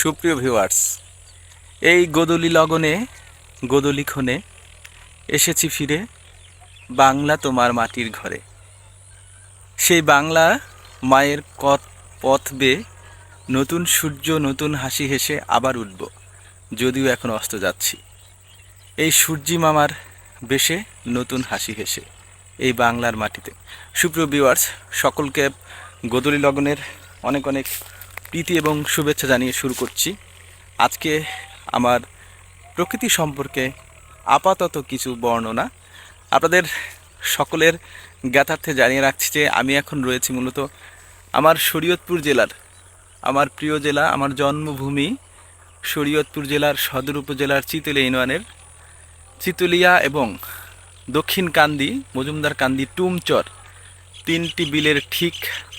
সুপ্রিয় ভিউয়ার্স, এই গোদলি লগনে, গোদলি ক্ষণে এসেছি ফিরে বাংলা তোমার মাটির ঘরে। সেই বাংলা মায়ের কত পথ বেয়ে নতুন সূর্য, নতুন হাসি হেসে আবার উঠব, যদিও এখন অস্ত যাচ্ছি। এই সূর্যি মামার বেশে নতুন হাসি হেসে এই বাংলার মাটিতে। সুপ্রিয় ভিউয়ার্স, সকলকে গোদলি লগনের অনেক অনেক প্রীতি এবং শুভেচ্ছা জানিয়ে শুরু করছি। আজকে আমার প্রকৃতি সম্পর্কে আপাতত কিছু বর্ণনা। আপনাদের সকলের জ্ঞাতার্থে জানিয়ে রাখছি যে আমি এখন রয়েছি মূলত আমার শরীয়তপুর জেলার, আমার প্রিয় জেলা, আমার জন্মভূমি শরীয়তপুর জেলার সদর উপজেলার চিতলে ইউনিয়নের চিতুলিয়া এবং দক্ষিণ কান্দি, মজুমদার কান্দি টুমচর তিনটি বিলের ঠিক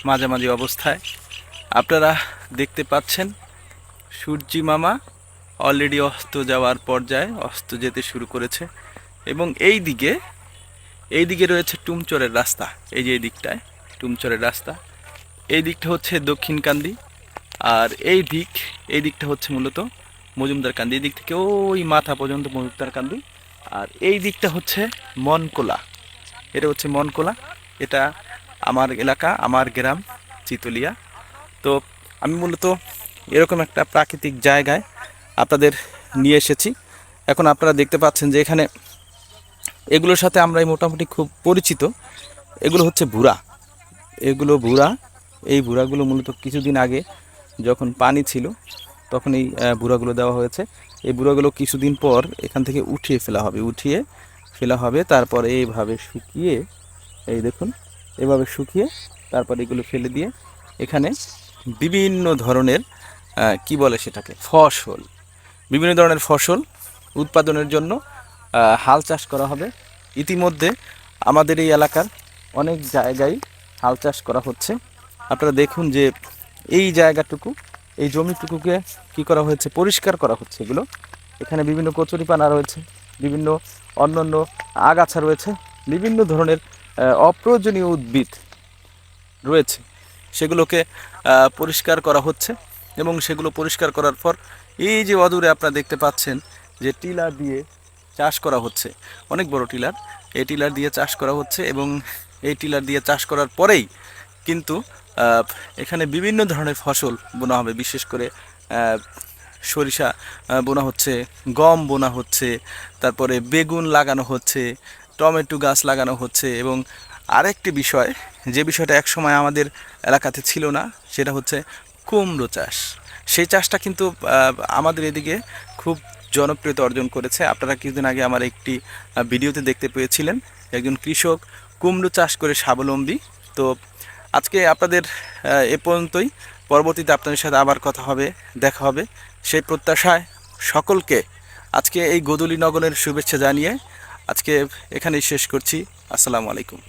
মাঝামাঝি অবস্থায়। আপনারা দেখতে পাচ্ছেন, সূর্যি মামা অলরেডি অস্ত যাওয়ার পর্যায়ে অস্ত যেতে শুরু করেছে। এবং এই দিকে এই দিকে রয়েছে টুমচরের রাস্তা। এই যে এই দিকটায় টুমচরের রাস্তা। এই দিকটা হচ্ছে দক্ষিণ কান্দি। আর এই দিক, এই দিকটা হচ্ছে মূলত মজুমদার কান্দি। এই দিক থেকে ওই মাথা পর্যন্ত মজুমদার কান্দি। আর এই দিকটা হচ্ছে মনকোলা। এটা হচ্ছে মনকোলা। এটা আমার এলাকা, আমার গ্রাম, চিতলিয়া। তো আমি মূলত এরকম একটা প্রাকৃতিক জায়গায় আপনাদের নিয়ে এসেছি। এখন আপনারা দেখতে পাচ্ছেন যে এখানে এগুলোর সাথে আমরা মোটামুটি খুব পরিচিত। এগুলো হচ্ছে ভুরা। এগুলো ভুরা, এই ভুরাগুলো মূলত কিছুদিন আগে যখন পানি ছিল, তখন এই ভুরাগুলো দেওয়া হয়েছে। এই ভুরাগুলো কিছুদিন পর এখান থেকে উঠিয়ে ফেলা হবে, উঠিয়ে ফেলা হবে, তারপরে এইভাবে শুকিয়ে, এই দেখুন, এভাবে শুকিয়ে তারপর এগুলো ফেলে দিয়ে এখানে বিভিন্ন ধরনের কি বলে সেটাকে? ফসল। বিভিন্ন ধরনের ফসল উৎপাদনের জন্য হাল চাষ করা হবে। ইতিমধ্যে আমাদের এই এলাকার অনেক জায়গায় হাল চাষ করা হচ্ছে। আপনারা দেখুন যে এই জায়গাটুকু, এই জমিটুকুকে কি করা হয়েছে? পরিষ্কার করা হচ্ছে এগুলো। এখানে বিভিন্ন কচুরিপানা রয়েছে, বিভিন্ন অন্যান্য আগাছা রয়েছে, বিভিন্ন ধরনের অপ্রয়োজনীয় উদ্ভিদ রয়েছে। সেগুলোকে পরিষ্কার করা হচ্ছে এবং সেগুলো পরিষ্কার করার পর এই যে অদূরে আপনারা দেখতে পাচ্ছেন যে টিলার দিয়ে চাষ করা হচ্ছে, অনেক বড় টিলার, এই টিলার দিয়ে চাষ করা হচ্ছে এবং এই টিলার দিয়ে চাষ করার পরেই কিন্তু এখানে বিভিন্ন ধরনের ফসল বোনা হবে, বিশেষ করে সরিষা বোনা হচ্ছে, গম বোনা হচ্ছে, তারপরে বেগুন লাগানো হচ্ছে, টমেটো গাছ লাগানো হচ্ছে এবং আরেকটি বিষয়, যে বিষয়টা একসময় আমাদের এলাকাতে ছিল না, সেটা হচ্ছে কুমড়ো চাষ। সেই চাষটা কিন্তু আমাদের এদিকে খুব জনপ্রিয়তা অর্জন করেছে। আপনারা কিছুদিন আগে আমার একটি ভিডিওতে দেখতে পেয়েছিলেন, একজন কৃষক কুমড়ো চাষ করে স্বাবলম্বী। তো আজকে আপনাদের এ পর্যন্তই। পরবর্তীতে আপনাদের সাথে আবার কথা হবে, দেখা হবে। সেই প্রত্যাশায় সকলকে আজকে এই গোদলি নগরের শুভেচ্ছা জানিয়ে আজকে এখানেই শেষ করছি। আসসালামু আলাইকুম।